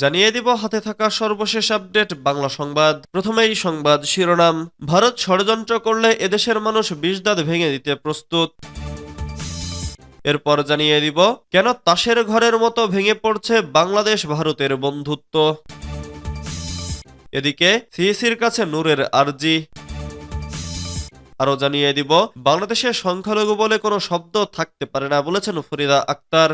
জানিয়ে দিব হাতে থাকা সর্বশেষ আপডেট বাংলা সংবাদ। প্রথমেই সংবাদ শিরোনাম, ভারত ষড়যন্ত্র করলে এদেশের মানুষ বিষ দাঁত ভেঙে দিতে প্রস্তুত। এরপর জানিয়ে দিব, কেন তাসের ঘরের মতো ভেঙে পড়ছে বাংলাদেশ ভারতের বন্ধুত্ব? এদিকে সিএসির কাছে নূরের আরজি। আরও জানিয়ে দিব বাংলাদেশের সংখ্যালঘু বলে কোনো শব্দ থাকতে পারে না বলেছেন ফরিদা আক্তার।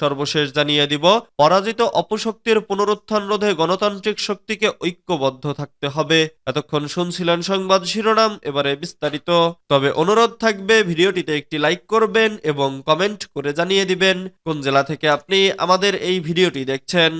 সর্বশেষ জানিয়ে দিব, পরাজিত অপশক্তির পুনরুত্থান রোধে গণতান্ত্রিক শক্তিকে ঐক্যবদ্ধ থাকতে হবে। এতক্ষণ শুনছিলেন সংবাদ শিরোনাম, এবারে বিস্তারিত। তবে অনুরোধ থাকবে, ভিডিওটিতে একটি লাইক করবেন এবং কমেন্ট করে জানিয়ে দিবেন, কোন জেলা থেকে আপনি আমাদের এই ভিডিওটি দেখছেন।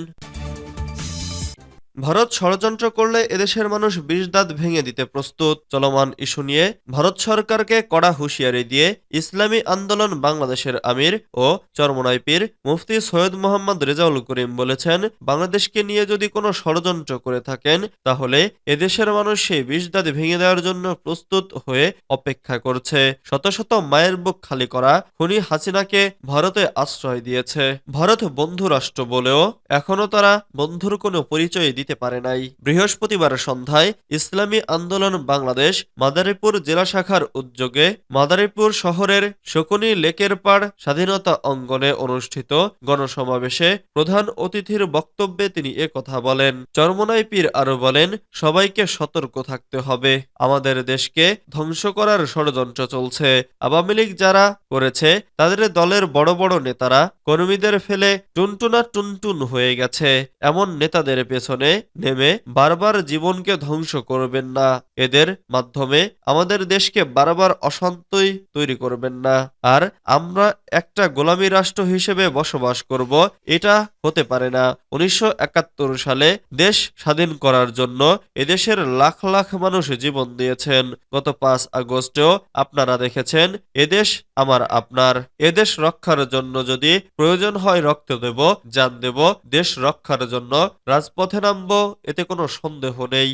ভারত ষড়যন্ত্র করলে এদেশের মানুষ বিষ দাঁত ভেঙে দিতে প্রস্তুত। চলমান ইস্যু নিয়ে ভারত সরকারকে কড়া হুঁশিয়ারি দিয়ে ইসলামী আন্দোলন বাংলাদেশের আমির ও চরমনাই পীর মুফতি সৈয়দ মোহাম্মদ রেজাউল করিম বলেছেন, বাংলাদেশকে নিয়ে যদি কোনো ষড়যন্ত্র করে থাকেন, তাহলে এদেশের মানুষ সেই বিষ দাঁত ভেঙে দেওয়ার জন্য প্রস্তুত হয়ে অপেক্ষা করছে। শত শত মায়ের বুক খালি করা খুনি হাসিনাকে ভারতে আশ্রয় দিয়েছে। ভারত বন্ধু রাষ্ট্র বলেও এখনও তারা বন্ধুর কোনো পরিচয় দিতে পারে নাই। বৃহস্পতিবার সন্ধ্যায় ইসলামী আন্দোলন বাংলাদেশ মাদারীপুর জেলা শাখার উদ্যোগে মাদারীপুর শহরের শকুনি লেকের পাড় স্বাধীনতা অঙ্গনে অনুষ্ঠিত গণসমাবেশে প্রধান অতিথির বক্তব্যে তিনি কথা বলেন। চরমনাই পীর আরও বলেন, সবাইকে সতর্ক থাকতে হবে। আমাদের দেশকে ধ্বংস করার ষড়যন্ত্র চলছে। আওয়ামী লীগ যারা করেছে, তাদের দলের বড় বড় নেতারা, কর্মীদের ফেলে টুনটুনা টুনটুন হয়ে গেছে। এমন নেতাদের পেছনে নেমে বারবার জীবনকে ধ্বংস করবেন না। এদের মাধ্যমে আমাদের দেশকে বারবার অশান্তই তৈরি করবেন না। আর আমরা একটা গোলামী রাষ্ট্র হিসেবে বসবাস করব, এটা হতে পারে না। উনিশশো সালে দেশ স্বাধীন করার জন্য এদেশের লাখ লাখ মানুষ জীবন দিয়েছেন। গত পাঁচ আগস্টেও আপনারা দেখেছেন এদেশ আমার আপনার। এদেশ রক্ষার জন্য যদি প্রয়োজন হয় রক্ত দেব যান দেব। দেশ রক্ষার জন্য রাজপথে নামব এতে কোনো সন্দেহ নেই।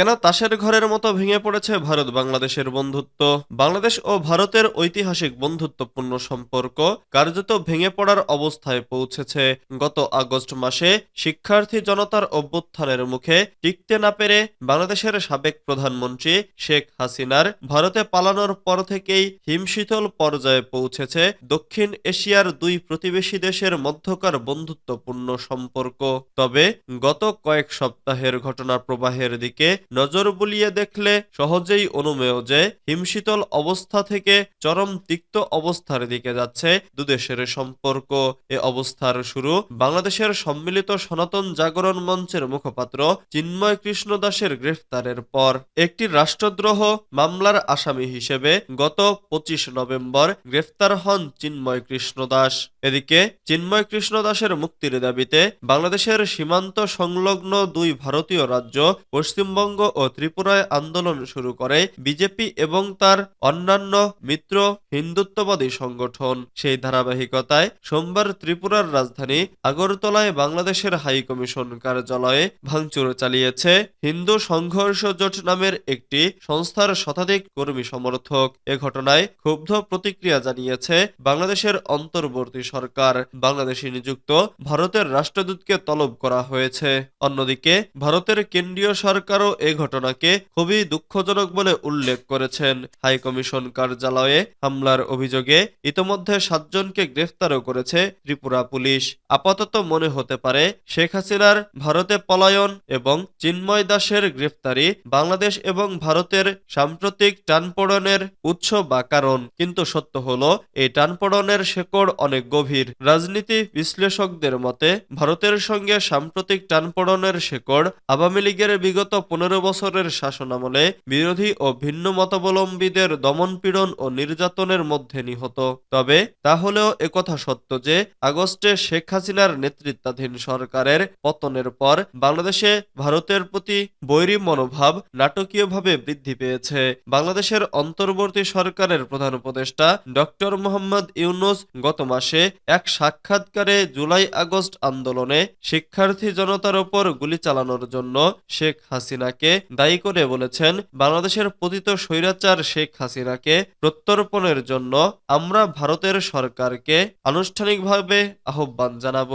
কেন তাসের ঘরের মতো ভেঙে পড়েছে ভারত বাংলাদেশের বন্ধুত্ব? বাংলাদেশ ও ভারতের ঐতিহাসিক বন্ধুত্বপূর্ণ সম্পর্ক কার্যত ভেঙে পড়ার অবস্থায় পৌঁছেছে। গত আগস্ট মাসে শিক্ষার্থী জনতার অভ্যুত্থানের মুখে টিকতে না পেরে বাংলাদেশের সাবেক প্রধানমন্ত্রী শেখ হাসিনার ভারতে পালানোর পর থেকেই হিমশীতল পর্যায়ে পৌঁছেছে দক্ষিণ এশিয়ার দুই প্রতিবেশী দেশের মধ্যকার বন্ধুত্বপূর্ণ সম্পর্ক। তবে গত কয়েক সপ্তাহের ঘটনা প্রবাহের দিকে নজর বুলিয়ে দেখলে সহজেই অনুমেয় যে হিমশীতল অবস্থা থেকে চরম তিক্ত অবস্থার দিকে যাচ্ছে দুদেশের সম্পর্ক। এ অবস্থার শুরু বাংলাদেশের সম্মিলিত সনাতন জাগরণ মঞ্চের মুখপাত্র চিন্ময় কৃষ্ণ দাসের গ্রেফতারের পর একটি রাষ্ট্রদ্রোহ মামলার আসামি হিসেবে গত পঁচিশ নভেম্বর গ্রেফতার হন চিন্ময় কৃষ্ণ দাস। এদিকে চিন্ময় কৃষ্ণ দাসের মুক্তির দাবিতে বাংলাদেশের সীমান্ত সংলগ্ন দুই ভারতীয় রাজ্য পশ্চিমবঙ্গ ও ত্রিপুরায় আন্দোলন শুরু করে বিজেপি এবং তার অন্যান্য মিত্র হিন্দুত্ববাদী সংগঠন। সেই ধারাবাহিকতায় সোমবার ত্রিপুরার রাজধানী আগরতলায় বাংলাদেশের হাই কমিশন কার্যালয়ে ভাঙচুর চালিয়েছে হিন্দু সংঘর্ষ জোট নামের একটি সংস্থার শতাধিক কর্মী সমর্থক। এ ঘটনায় ক্ষুব্ধ প্রতিক্রিয়া জানিয়েছে বাংলাদেশের অন্তর্বর্তী সরকার। বাংলাদেশে নিযুক্ত ভারতের রাষ্ট্রদূতকে তলব করা হয়েছে। অন্যদিকে ভারতের কেন্দ্রীয় সরকারও এ ঘটনাকে খুবই দুঃখজনক বলে উল্লেখ করেছেন হাই কমিশন কার্যালয়ে হামলার অভিযোগে ইতোমধ্যে সাতজনকে গ্রেফতারও করেছে ত্রিপুরা পুলিশ। আপাতত মনে হতে পারে শেখ হাসিনার ভারতে পলায়ন এবং চিন্ময় দাসের গ্রেফতারি বাংলাদেশ এবং ভারতের সাম্প্রতিক টানপোড়নের উৎস বা কারণ। কিন্তু সত্য হলো, এই টানপোড়নের শেকড় অনেক গভীর। রাজনীতি বিশ্লেষকদের মতে, ভারতের সঙ্গে সাম্প্রতিক টানপোড়নের শেকড় আওয়ামী লীগের বিগত পনেরো বছরের শাসনামলে বিরোধী ও ভিন্ন মতাবলম্বীদের দমনপীড়ন ও নির্যাতনের মধ্যে নিহত। তবে তাহলেও একথা সত্য যে, আগস্টে শেখ হাসিনার নেতৃত্বাধীন সরকারের পতনের পর বাংলাদেশে ভারতের প্রতি বৈরী মনোভাব নাটকীয়ভাবে বৃদ্ধি পেয়েছে। বাংলাদেশের অন্তর্বর্তী সরকারের প্রধান উপদেষ্টা ডক্টর মোহাম্মদ ইউনুস গত মাসে এক সাক্ষাৎকারে জুলাই আগস্ট আন্দোলনে শিক্ষার্থী জনতার ওপর গুলি চালানোর জন্য শেখ হাসিনাকে হাসিনাকে দায়ী করে বলেছেন, বাংলাদেশের পতিত স্বৈরাচার শেখ হাসিনাকে প্রত্যর্পণের জন্য আমরা ভারতের সরকারকে আনুষ্ঠানিকভাবে আহ্বান জানাব।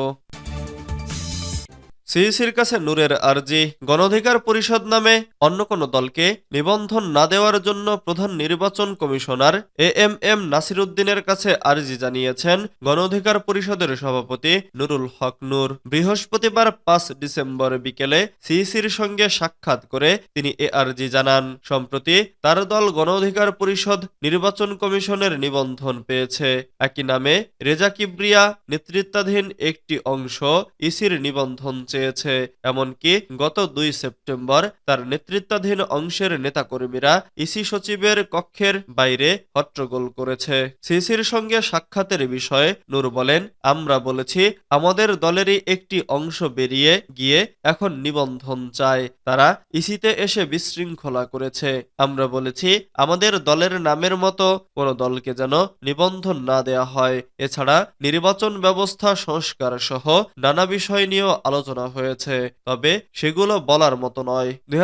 সিইসির কাছে নূরের আর্জি গণঅধিকার পরিষদ নামে অন্য কোনো দলকে নিবন্ধন না দেওয়ার জন্য প্রধান নির্বাচন কমিশনার এ এম এম নাসিরুদ্দিনের কাছে আর্জি জানিয়েছেন গণঅধিকার পরিষদের সভাপতি নুরুল হক নূর বৃহস্পতিবার পাঁচ ডিসেম্বর বিকেলে সিইসির সঙ্গে সাক্ষাৎ করে তিনি এ আর্জি জানান। সম্প্রতি তার দল গণঅধিকার পরিষদ নির্বাচন কমিশনের নিবন্ধন পেয়েছে। একই নামে রেজা কিবরিয়া নেতৃত্বাধীন একটি অংশ ইসির নিবন্ধন চেয়েছে, এমনকি গত দুই সেপ্টেম্বর তার নেতৃত্বাধীন অংশের নেতাকর্মীরা ইসি সচিবের কক্ষের বাইরে হট্টগোল করেছে। সিসির সঙ্গে সাক্ষাতের বিষয়ে নূর বলেন, আমরা বলেছি, আমাদের দলেরই একটি অংশ বেরিয়ে গিয়ে এখন নিবন্ধন চায়। তারা ইসিতে এসে বিশৃঙ্খলা করেছে। আমরা বলেছি, আমাদের দলের নামের মতো কোনো দলকে যেন নিবন্ধন না দেয়া হয়। এছাড়া নির্বাচন ব্যবস্থা সংস্কার সহ নানা বিষয় নিয়েও আলোচনা হয়েছে। তবে সেগুলো বলার মতো নয়। দুই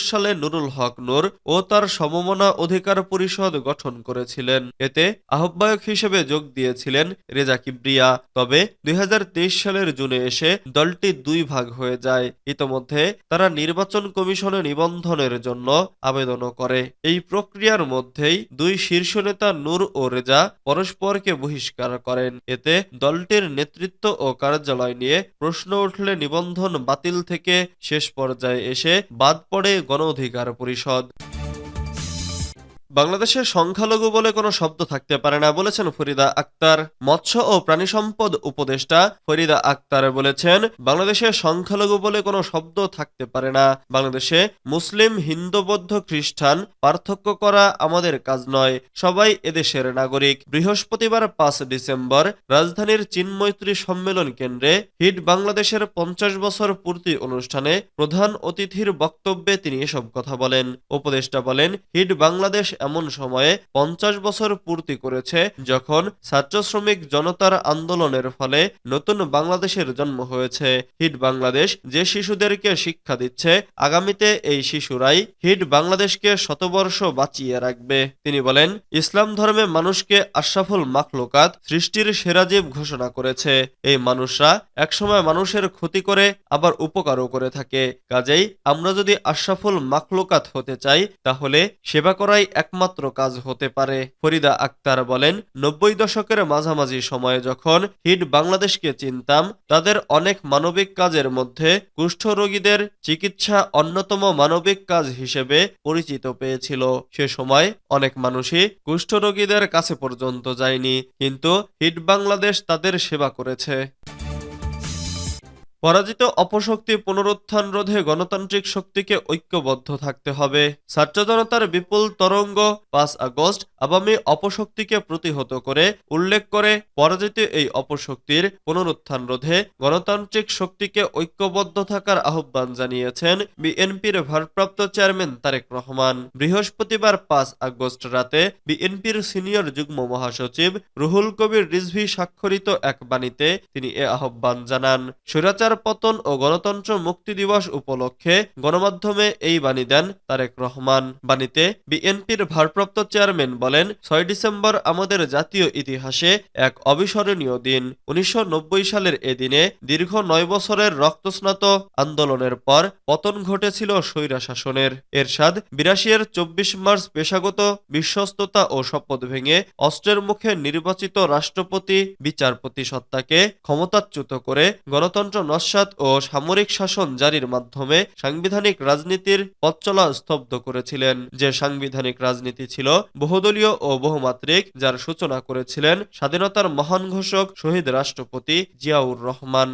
সালে নুরুল হক নূর ও তার সমমনা অধিকার পরিষদ গঠন করেছিলেন। এতে আহ্বায়ক হিসেবে যোগ দিয়েছিলেন রেজা কিবরিয়া তবে দুই সালের জুনে এসে দলটি দুই ভাগ হয়ে যায়। ইতোমধ্যে তারা নির্বাচন কমিশনে নিবন্ধনের জন্য আবেদনও করে। এই প্রক্রিয়ার মধ্যেই দুই শীর্ষ নেতা নূর ও রেজা পরস্পরকে বহিষ্কার করেন। এতে দলটির নেতৃত্ব ও কার্যালয় নিয়ে প্রশ্ন উঠলে নিবন্ধন বাতিল থেকে শেষ পর্যায়ে এসে বাদ পড়ে গণ অধিকার পরিষদ। বাংলাদেশে সংখ্যালঘু বলে কোনো শব্দ থাকতে পারে না, বলেছেন ফরিদা আক্তার। মৎস্য ও প্রাণী সম্পদ উপদেষ্টা ফরিদা আক্তার বলেছেন বাংলাদেশে সংখ্যালঘু বলে কোনো শব্দ থাকতে পারে না। বাংলাদেশে মুসলিম, হিন্দু, বৌদ্ধ, খ্রিস্টান, পার্থক্য করা আমাদের কাজ নয়। সবাই এদেশের নাগরিক। বৃহস্পতিবার পাঁচ ডিসেম্বর রাজধানীর চিন্মৈত্রী সম্মেলন কেন্দ্রে হিট বাংলাদেশের পঞ্চাশ বছর পূর্তি অনুষ্ঠানে প্রধান অতিথির বক্তব্যে তিনি এসব কথা বলেন। উপদেষ্টা বলেন, হিট বাংলাদেশ এমন সময়ে পঞ্চাশ বছর পূর্তি করেছে যখন ছাত্র শ্রমিক জনতার আন্দোলনের ফলে নতুন বাংলাদেশের জন্ম হয়েছে। হিট বাংলাদেশ যে শিশুদেরকে শিক্ষা দিচ্ছে, আগামীতে এই শিশুরাই হিট বাংলাদেশকে শতবর্ষ বাঁচিয়ে রাখবে। তিনি বলেন, ইসলাম ধর্মে মানুষকে আশরাফুল মাখলুকাত সৃষ্টির সেরাজীব ঘোষণা করেছে। এই মানুষরা একসময় মানুষের ক্ষতি করে আবার উপকারও করে থাকে। কাজেই আমরা যদি আশরাফুল মাখলুকাত হতে চাই, তাহলে সেবা করাই একমাত্র কাজ হতে পারে, ফরিদা আক্তার বলেন, নব্বই দশকের মাঝামাঝি সময়ে যখন হিট বাংলাদেশকে চিনতাম, তাদের অনেক মানবিক কাজের মধ্যে কুষ্ঠ রোগীদের চিকিৎসা অন্যতম মানবিক কাজ হিসেবে পরিচিত পেয়েছিল। সে সময় অনেক মানুষই কুষ্ঠ রোগীদের কাছে পর্যন্ত যায়নি, কিন্তু হিট বাংলাদেশ তাদের সেবা করেছে। পরাজিত অপশক্তি পুনরুত্থান রোধে গণতান্ত্রিক শক্তিকে ঐক্যবদ্ধ থাকতে হবে। ছাত্র জনতার বিপুল তরঙ্গ পাঁচ আগস্ট আগামী অপশক্তিকে প্রতিহত করে উল্লেখ করে পরাজিত এই অপশক্তির পুনরুত্থান রোধে গণতান্ত্রিক শক্তিকে ঐক্যবদ্ধ থাকার আহ্বান জানিয়েছেন বিএনপির ভারপ্রাপ্ত চেয়ারম্যান তারেক রহমান। বৃহস্পতিবার পাঁচ আগস্ট রাতে বিএনপির সিনিয়র যুগ্ম মহাসচিব রুহুল কবির রিজভি স্বাক্ষরিত এক বাণীতে তিনি এ আহ্বান জানান। স্বৈরাচার স্বৈরাচার পতন ও গণতন্ত্র মুক্তি দিবস উপলক্ষে গণমাধ্যমে এই বাণী দেন তারেক রহমান। বাণীতে বিএনপির ভারপ্রাপ্ত চেয়ারম্যান বলেন, ছয় ডিসেম্বর আমাদের জাতীয় ইতিহাসে এক অবিস্মরণীয় দিন। উনিশশো সালের এ দিনে দীর্ঘ নয় বছরের রক্তস্নাত আন্দোলনের পর পতন ঘটেছিল স্বৈরা শাসনের। এরশাদ বিরাশি এর চব্বিশ মার্চ পেশাগত বিশ্বস্ততা ও শপথ ভেঙে অস্ত্রের মুখে নির্বাচিত রাষ্ট্রপতি, বিচারপতি সত্তাকে ক্ষমতাচ্যুত করে গণতন্ত্র নস্বাত ও সামরিক শাসন জারির মাধ্যমে সাংবিধানিক রাজনীতির পথচলা স্তব্ধ করেছিলেন। যে সাংবিধানিক রাজনীতি ছিল বহুদলীয় ও বহুমাত্রিক, যার সূচনা করেছিলেন স্বাধীনতার মহান ঘোষক শহীদ রাষ্ট্রপতি জিয়াউর রহমান।